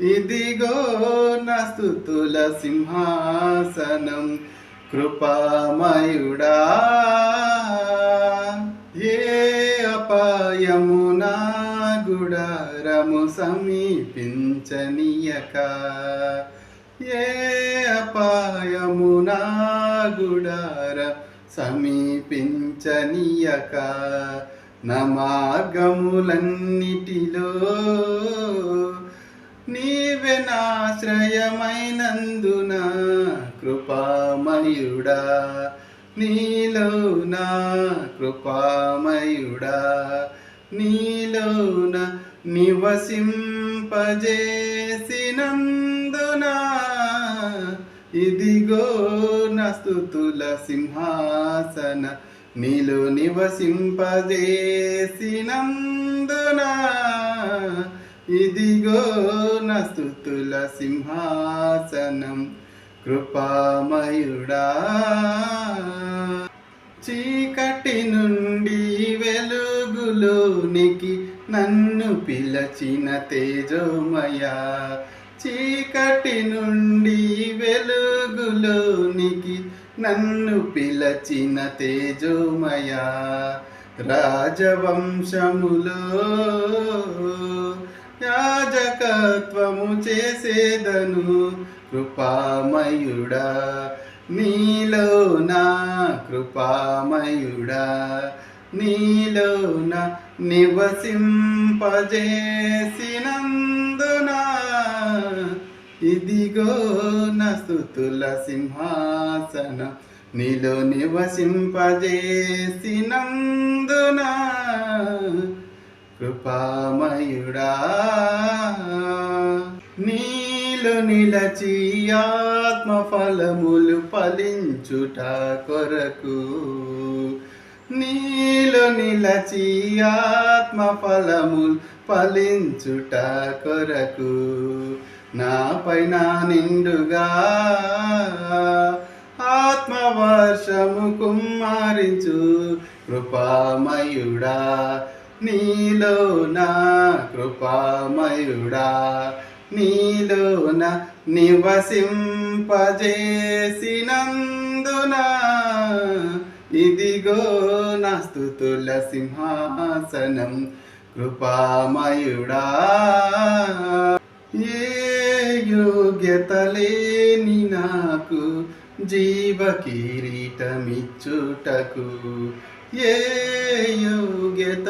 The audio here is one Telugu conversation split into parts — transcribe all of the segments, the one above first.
ఇదిగో నస్తుతుల సింహాసనం కృపామయుడా. ఏ అపాయమునా గుడారము సమీపించనీయక. ఏ అపాయమునా గుడార సమీపించనీయక. నా మార్గములన్నిటిలో ఆశ్రయమైనందున కృపామయుడా నీలో నా కృపామయుడా నీలోన నివసింపజేసినందున. ఇదిగో నా స్తుతుల సింహాసన నీలో నివసింపజేసినందున. ఇదిగో నస్తుతుల సింహాసనం కృపామయుడా. చీకటి నుండి వెలుగులోనికి నన్ను పిలచిన తేజోమయ. చీకటి నుండి వెలుగులోనికి నన్ను పిలచిన తేజోమయ. రాజవంశములో యాజకత్వము చేసేదను కృపామయుడా. నీలో నా కృపామయుడా. నీలోన నివసింపజేసినందునా ఇదిగో నస్తుల సింహాసన. నీలో నివసింపజేసినందునా కృపామయుడా. నీలు నిలచి ఆత్మ ఫలములు ఫలించుట కొరకు. నీలు నిలచి ఆత్మ ఫలములు ఫలించుట కొరకు. నా పైన నిండుగా ఆత్మవర్షము కుమ్మరించు కృపామయుడా. నీలో నా కృపామయుడా నీలోన నివసింపజేసినందున. ఇదిగో నా స్తుతుల సింహాసనం కృపామయుడా. ఏ యోగ్యత లేని నాకు జీవ కిరీటమిచ్చుటకు ఏ యోగ్యత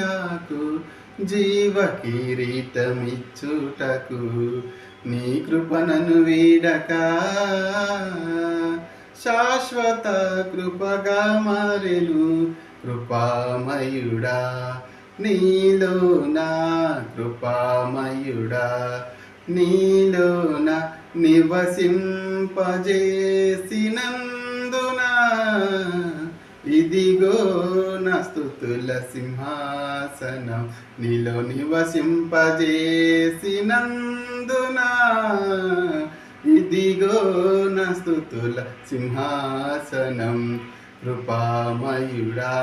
నాకు జీవ కిరీటమిచ్చుటకు నీ కృపణను వీడక. శాశ్వత కృపగా మరెను కృపామయుడా. నీలో నా కృపామయుడా. నీలోన నివసింపజేసినందునా ఇదిగో నా స్తుతుల సింహాసనం నీలో నివసింపజేసినందునా. ఇదిగో నా స్తుతుల సింహాసనం కృపామయుడా.